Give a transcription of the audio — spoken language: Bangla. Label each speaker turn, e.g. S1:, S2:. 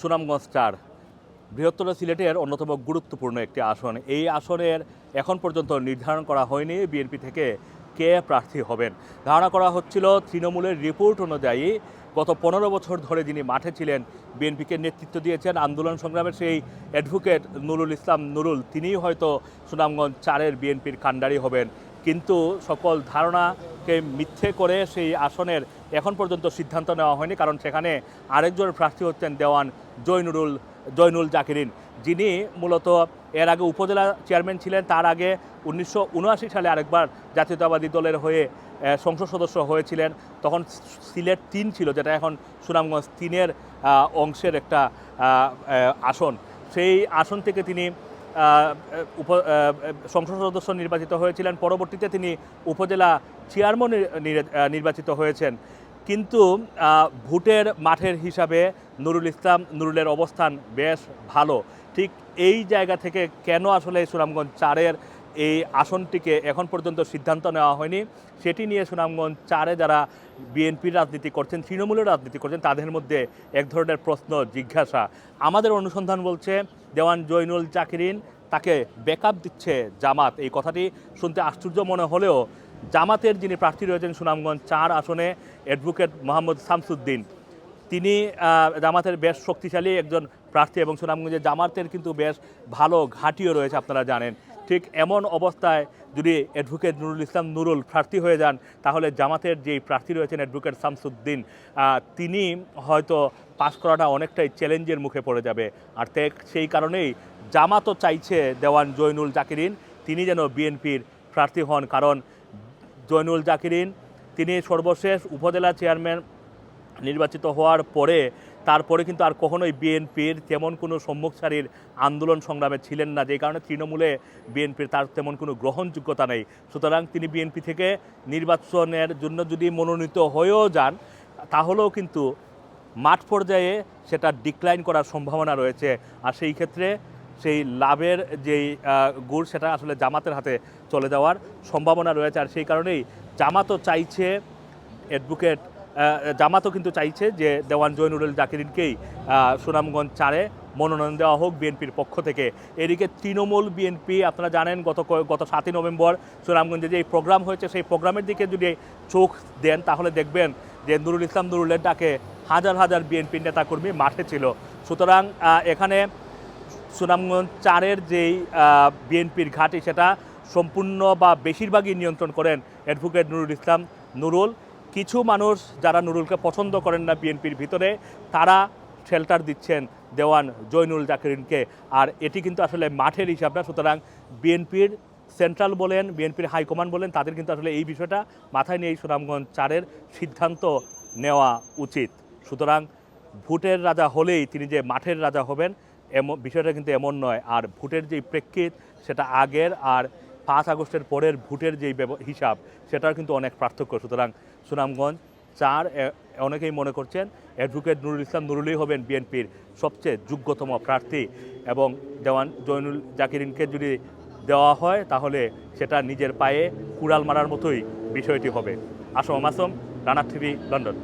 S1: সুনামগঞ্জ চার। বৃহত্তর সিলেটের অন্যতম গুরুত্বপূর্ণ একটি আসন। এই আসনের এখন পর্যন্ত নির্ধারণ করা হয়নি বিএনপি থেকে কে প্রার্থী হবেন। ধারণা করা হচ্ছিল, তৃণমূলের রিপোর্ট অনুযায়ী গত পনেরো বছর ধরে যিনি মাঠে ছিলেন, বিএনপিকে নেতৃত্ব দিয়েছেন আন্দোলন সংগ্রামের সেই অ্যাডভোকেট নুরুল ইসলাম নুরুল, তিনিই হয়তো সুনামগঞ্জ চারের বিএনপির কাণ্ডারি হবেন। কিন্তু সকল ধারণাকে মিথ্যে করে সেই আসনের এখন পর্যন্ত সিদ্ধান্ত নেওয়া হয়নি, কারণ সেখানে আরেকজন প্রার্থী হচ্ছেন দেওয়ান জয়নুরুল, জয়নুল জাকিরিন। যিনি মূলত এর আগে উপজেলা চেয়ারম্যান ছিলেন, তার আগে উনিশশো উনআশি সালে আরেকবার জাতীয়তাবাদী দলের হয়ে সংসদ সদস্য হয়েছিলেন। তখন সিলেট তিন ছিল, যেটা এখন সুনামগঞ্জ তিনের অংশের একটা আসন। সেই আসন থেকে তিনি উপ সংসদ সদস্য নির্বাচিত হয়েছিলেন। পরবর্তীতে তিনি উপজেলা চেয়ারম্যান নির্বাচিত হয়েছেন। কিন্তু ভোটের মাঠের হিসাবে নুরুল ইসলাম, নুরুলের অবস্থান বেশ ভালো। ঠিক এই জায়গা থেকে কেন আসলে সুনামগঞ্জ চারের এই আসনটিকে এখন পর্যন্ত সিদ্ধান্ত নেওয়া হয়নি। সেটি নিয়ে সুনামগঞ্জ চারে যারা বিএনপির রাজনীতি করছেন, তৃণমূলের রাজনীতি করছেন, তাদের মধ্যে এক ধরনের প্রশ্ন, জিজ্ঞাসা। আমাদের অনুসন্ধান বলছে, দেওয়ান জৈনুল জাকিরিন তাকে ব্যাকআপ দিচ্ছে জামাত। এই কথাটি শুনতে আশ্চর্য মনে হলেও জামাতের যিনি প্রার্থী রয়েছেন সুনামগঞ্জ চার আসনে অ্যাডভোকেট মোহাম্মদ শামসুদ্দিন, তিনি জামাতের বেশ শক্তিশালী একজন প্রার্থী এবং সুনামগঞ্জে জামাতের কিন্তু বেশ ভালো ঘাঁটিও রয়েছে, আপনারা জানেন। ঠিক এমন অবস্থায় যদি অ্যাডভোকেট নুরুল ইসলাম নুরুল প্রার্থী হয়ে যান, তাহলে জামাতের যেই প্রার্থী রয়েছেন অ্যাডভোকেট শামসুদ্দিন তিনি হয়তো পাশ করাটা অনেকটাই চ্যালেঞ্জের মুখে পড়ে যাবে। আর সেই কারণেই জামাতও চাইছে দেওয়ান জৈনুল জাকিরিন, তিনি যেন বিএনপির প্রার্থী হন। কারণ জয়নুল জাকিরিন, তিনি সর্বশেষ উপজেলা চেয়ারম্যান নির্বাচিত হওয়ার পরে তারপরে কিন্তু আর কখনোই বিএনপির তেমন কোনো সম্মুখ সারির আন্দোলন সংগ্রামে ছিলেন না। যে কারণে তৃণমূলে বিএনপির তার তেমন কোনো গ্রহণযোগ্যতা নেই। সুতরাং তিনি বিএনপি থেকে নির্বাচনের জন্য যদি মনোনীত হয়েও যান, তাহলেও কিন্তু মাঠ পর্যায়ে সেটা ডিক্লাইন করার সম্ভাবনা রয়েছে। আর সেই ক্ষেত্রে সেই লাভের যেই গুড় সেটা আসলে জামাতের হাতে চলে যাওয়ার সম্ভাবনা রয়েছে। আর সেই কারণেই জামাতও চাইছে অ্যাডভোকেট জামাতও কিন্তু চাইছে যে দেওয়ান জয়নুরুল জাকিরিনকেই সুনামগঞ্জ চারে মনোনয়ন দেওয়া হোক বিএনপির পক্ষ থেকে। এদিকে তৃণমূল বিএনপি, আপনারা জানেন, গত গত সাতই নভেম্বর সুনামগঞ্জে যে প্রোগ্রাম হয়েছে, সেই প্রোগ্রামের দিকে যদি চোখ দেন, তাহলে দেখবেন যে নুরুল ইসলাম নুরুলের ডাকে হাজার হাজার বিএনপি নেতাকর্মী মাঠে ছিল। সুতরাং এখানে সুনামগঞ্জ চারের যেই বিএনপির ঘাঁটি, সেটা সম্পূর্ণ বা বেশিরভাগই নিয়ন্ত্রণ করেন অ্যাডভোকেট নুরুল ইসলাম নুরুল। কিছু মানুষ যারা নুরুলকে পছন্দ করেন না বিএনপির ভিতরে, তারা শেল্টার দিচ্ছেন দেওয়ান জয়নুল জাকিরিনকে। আর এটি কিন্তু আসলে মাঠের হিসাব না, সুতরাং বিএনপির সেন্ট্রাল বলেন, বিএনপির হাইকমান্ড বলেন, তাদের কিন্তু আসলে এই বিষয়টা মাথায় নিয়ে এই সুনামগঞ্জ চারের সিদ্ধান্ত নেওয়া উচিত। সুতরাং ভোটের রাজা হলেই তিনি যে মাঠের রাজা হবেন, এমন বিষয়টা কিন্তু এমন নয়। আর ভোটের যেই প্রেক্ষিত, সেটা আগের। আর পাঁচ আগস্টের পরের ভোটের যেই হিসাব, সেটার কিন্তু অনেক পার্থক্য। সুতরাং সুনামগঞ্জ চার অনেকেই মনে করছেন অ্যাডভোকেট নুরুল ইসলাম নুরুলই হবেন বিএনপির সবচেয়ে যোগ্যতম প্রার্থী এবং দেওয়ান জয়নুল জাকিরিনকে যদি দেওয়া হয়, তাহলে সেটা নিজের পায়ে কুড়াল মারার মতোই বিষয়টি হবে। Assam Masum Rana TV, London.